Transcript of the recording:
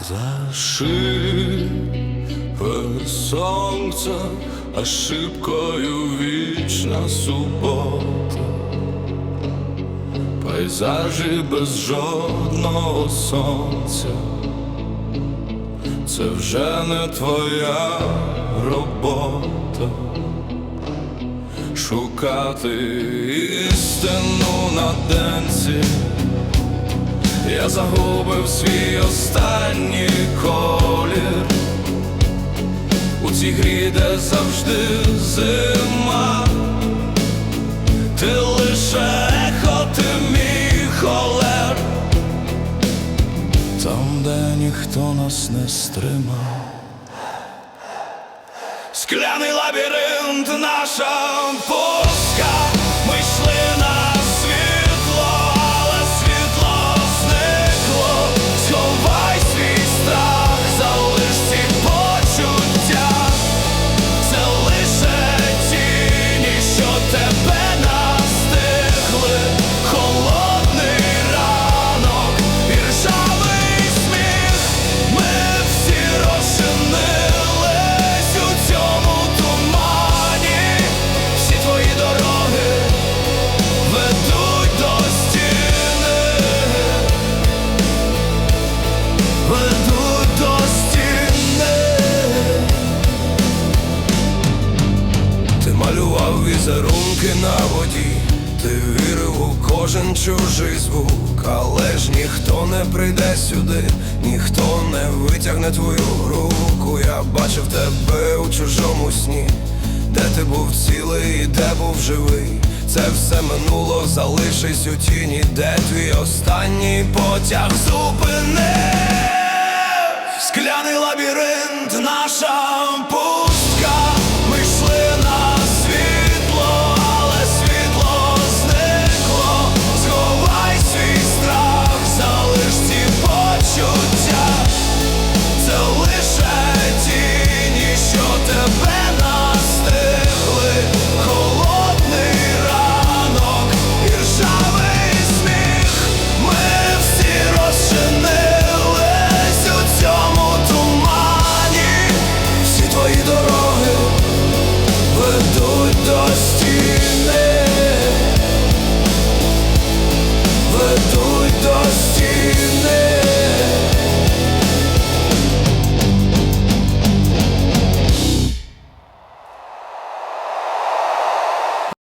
Зашипе сонце, ошибкою вічна субота, пейзажі без жодного сонця, це вже не твоя робота. Шукати істину на денці я загубив свій останній колір. У цій грі, де завжди зима, ти лише ехо, ти мій холер, там, де ніхто нас не стримав. Скляний лабіринт, наша пустка малював візерунки на воді, ти вірив у кожен чужий звук, але ж ніхто не прийде сюди, ніхто не витягне твою руку. Я бачив тебе у чужому сні, де ти був цілий, і де був живий. Це все минуло, залишись у тіні, де твій останній потяг? Зупинив Скляний лабіринт, наша путь